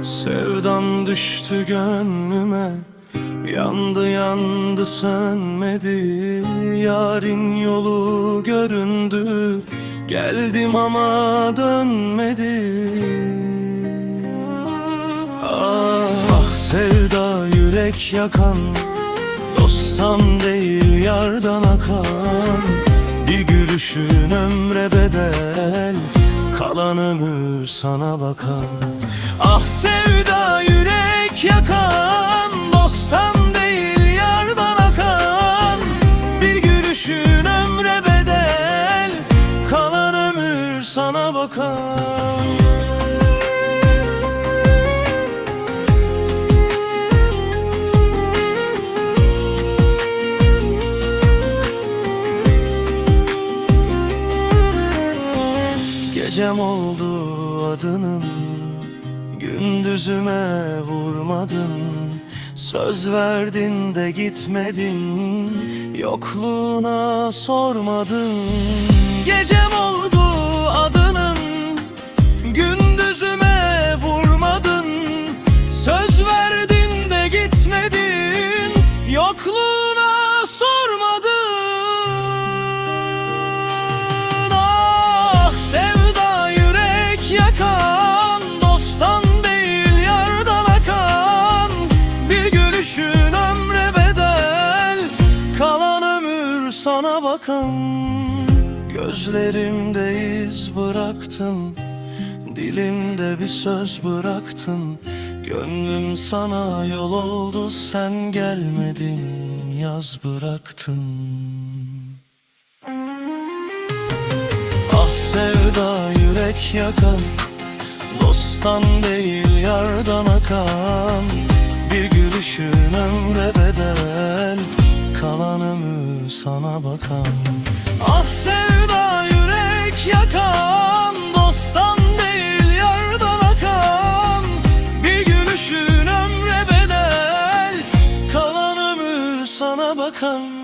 duman düştü gönlüme Yandı yandı sönmedi. Yarın yolu göründü Geldim ama dönmedi. Ah, ah sevda yürek yakan Dosttan değil yardan akan. Bir gülüşün ömre bedel Kalan ömür sana bakan Ah sevda yürek yakan Dosttan değil yardan akan. Bir gülüşün ömre bedel Kalan ömür sana bakan. Gecem oldu adının Gündüzüme vurmadın. Söz verdin de gitmedin. Yokluğuna sormadın. Gecem oldu adının. Gündüzüme vurmadın. Söz verdin de gitmedin. Yokluğuna sana bakan Gözlerimde iz bıraktın Dilimde bir söz bıraktın Gönlüm sana yol oldu sen gelmedin Yaz bıraktın. Ah sevda yürek yakan Dosttan değil yardan akan Bir gülüşün ömre bedel Kalan ömür sana bakan. Ah sevda yürek yakan Dosttan değil yardan akan. Bir gülüşün ömre bedel Kalan ömür sana bakan